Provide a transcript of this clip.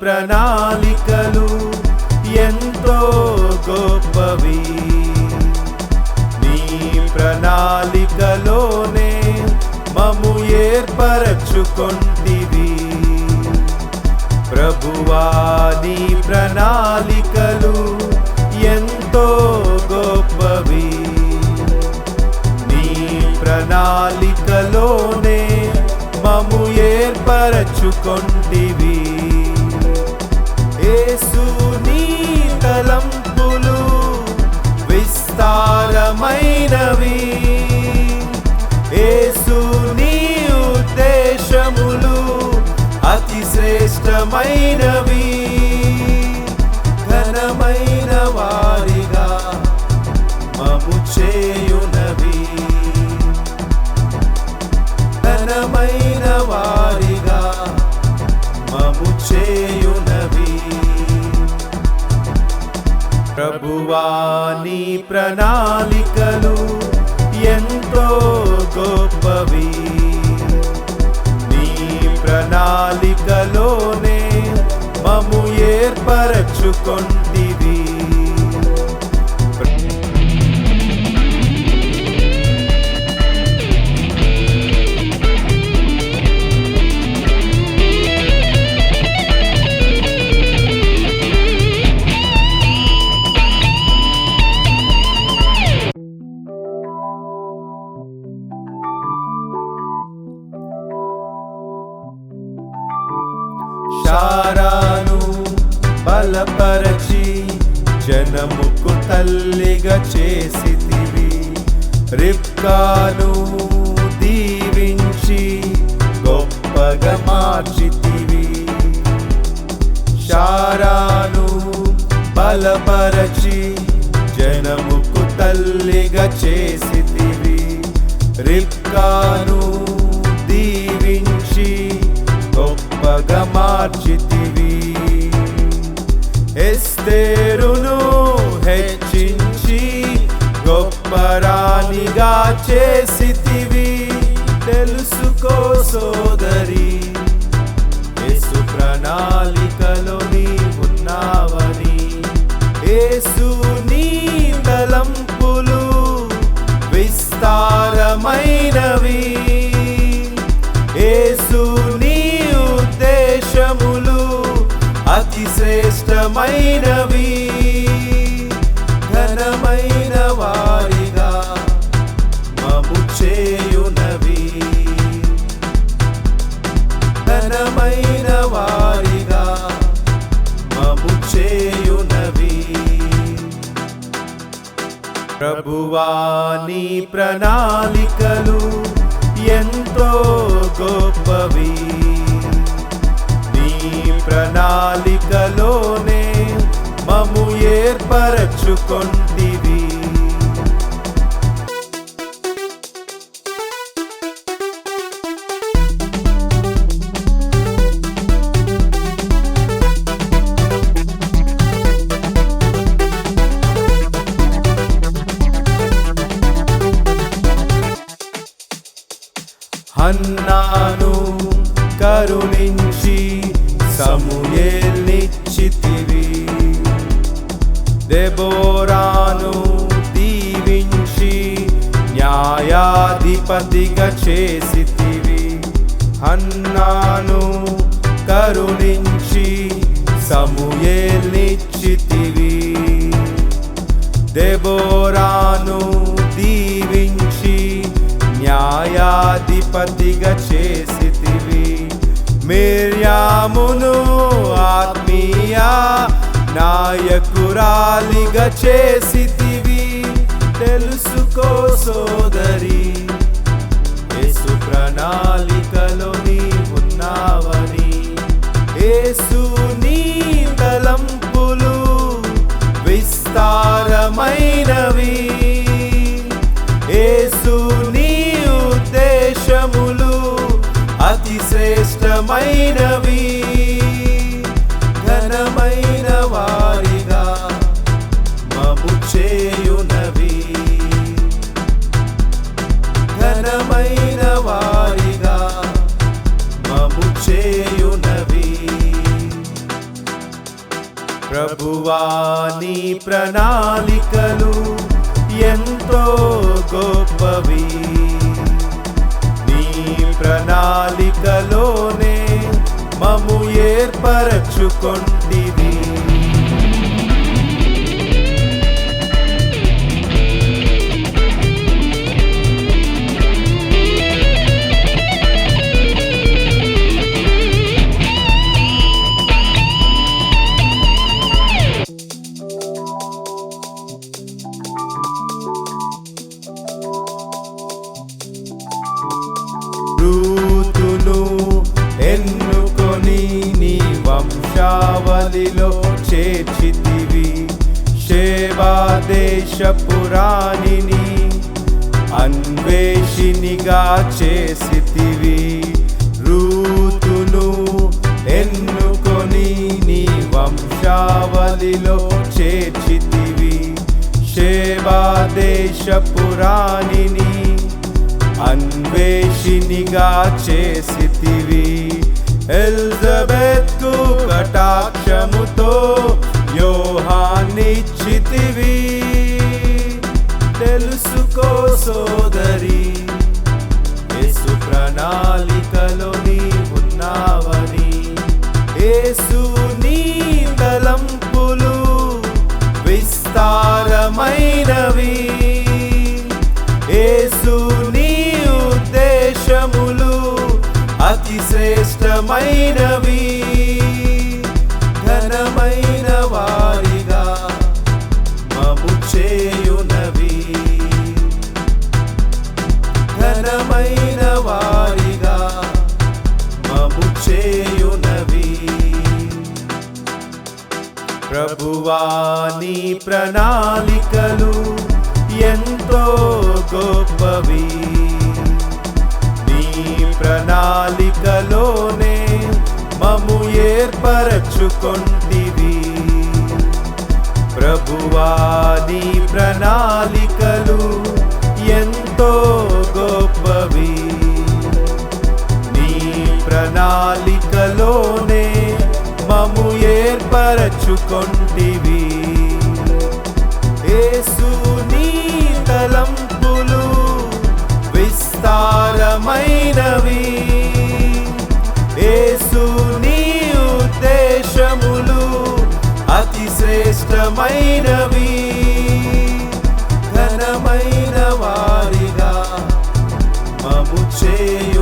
ప్రణాళికలు ఎంతో గొప్పవి. నీ ప్రణాళికలోనే మము ఏర్పరచుకొంటివి. ప్రభువా నీ ప్రణాళికలు ఎంతో గొప్పవి. నీ ప్రణాళికలోనే మము ఏర్పరచుకొంటివి. యేసు నీ తలంపులు విస్తారమైనవి. యేసు నీ ఉద్దేశములు అతి శ్రేష్టమైనవి ప్రభువాని ప్రణాళికలు ఎంతో గొప్పవి. నీ ప్రణాళికలోనే మము ఏర్పరచుకుంటు బలపరచి జనముకు తల్లిగా చేసితివి. రిప్కాను దీవించి గొప్పగా మార్చితివి. శారాను బలపరచి జనముకు తల్లిగా చేసితివి. రిప్కాను దీవించి గొప్పగా మార్చితివి. ఎస్తేరును హెచ్చించి గొప్ప రాణిగా చేసితివి. తెలుసుకో సోదరి యేసు ప్రణాళికలో నీ ఉన్నావని యేసు నీ తలంపులు విస్తారమైనవి. శ్రేష్టమైనవి ఘనమైన వారిగా మము చేయునవి. ఘనమైన వారిగా మము చేయునవి. ప్రభువాని ప్రణాళికలు ఎంతో గొప్పవి. నీ ప్రణాళిక ఏర్పరచుకొంటివి. అన్నాను కరుణించి సమూయేల్నిచ్చితివి దెబోరాను దీవించి న్యాయాధిపతిగా చేసితివి. అన్నాను కరుణించి సమూయేల్నిచ్చితివి. దెబోరాను దీవించి న్యాయాధిపతిగా చేసితివి. మిర్యామును ఆత్మీయ నాయకురాలిగా చేసితివి. తెలుసుకో సోదరి యేసు ప్రణాళికలో నీ ఉన్నావని యేసు నీ తలంపులు విస్తారమైనవి. యేసు నీ ఉద్దేశములు అతి శ్రేష్టమైనవి నీ ప్రణాళికలు ఎంతో గొప్పవి. నీ ప్రణాళికలోనే మము ఏర్పరచుకొంటివి వంశావలిలో చేర్చితివి. శేవా దేశపురాణిని అన్వేషినిగా చేసితివి. రూతును ఎన్నుకొని నీ వంశావలిలో చేర్చితివి. శేవా దేశపురాణిని అన్వేషినిగా చేసితివి. ఎల్జబెత్తు కటాక్షముతో యోహాన్నిచ్చితివి తెలుసుకో సోదరి యేసు ప్రణాళికలో నీ ఉన్నావని యేసు నీ తలంపులు శ్రేష్టమైనవి ఘనమైన వారిగా మము చేయునవి. ఘనమైన వారిగా మము చేయునవి. ప్రభువా నీ ప్రణాళికలు ఎంతో గొప్పవి. నీ ప్రణాళిక పరచుకొంటివి ప్రభువా నీ ప్రణాళికలు ఎంతో గొప్పవి. నీ ప్రణాళికలోనే మము ఏర్పరచుకొంటివి యేసు నీ తలంపులు విస్తారమైనవి. శ్రేష్టమైనవి ఘనమైన వారిగా మము చేయు